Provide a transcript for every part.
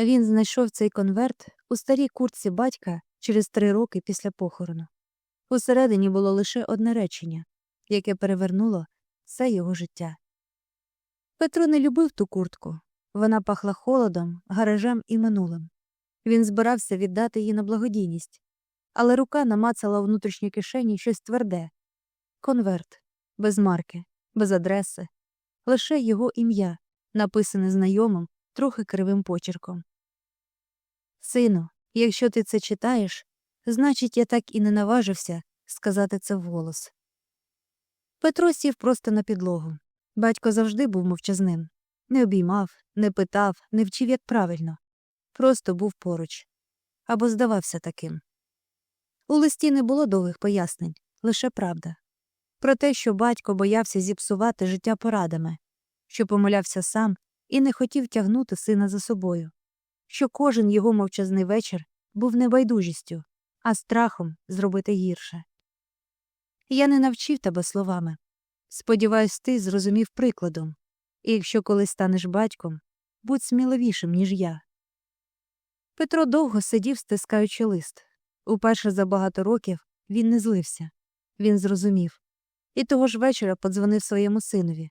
Він знайшов цей конверт у старій куртці батька через три роки після похорону. Усередині було лише одне речення, яке перевернуло все його життя. Петро не любив ту куртку. Вона пахла холодом, гаражем і минулим. Він збирався віддати її на благодійність, але рука намацала у внутрішній кишені щось тверде конверт, без марки, без адреси, лише його ім'я, написане знайомим, трохи кривим почерком. Сину, якщо ти це читаєш, значить, я так і не наважився сказати це вголос. Петро сів просто на підлогу. Батько завжди був мовчазним. Не обіймав, не питав, не вчив, як правильно. Просто був поруч. Або здавався таким. У листі не було довгих пояснень, лише правда. Про те, що батько боявся зіпсувати життя порадами, що помилявся сам і не хотів тягнути сина за собою, що кожен його мовчазний вечір був не байдужістю, а страхом зробити гірше. Я не навчив тебе словами. Сподіваюсь, ти зрозумів прикладом, і якщо колись станеш батьком, будь сміливішим, ніж я. Петро довго сидів, стискаючи лист. Уперше за багато років він не злився, він зрозумів. І того ж вечора подзвонив своєму синові.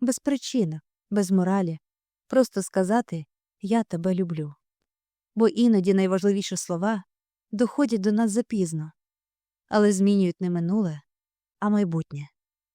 Без причини, без моралі, просто сказати Я тебе люблю. Бо іноді найважливіші слова доходять до нас запізно, але змінюють не минуле, а майбутнє.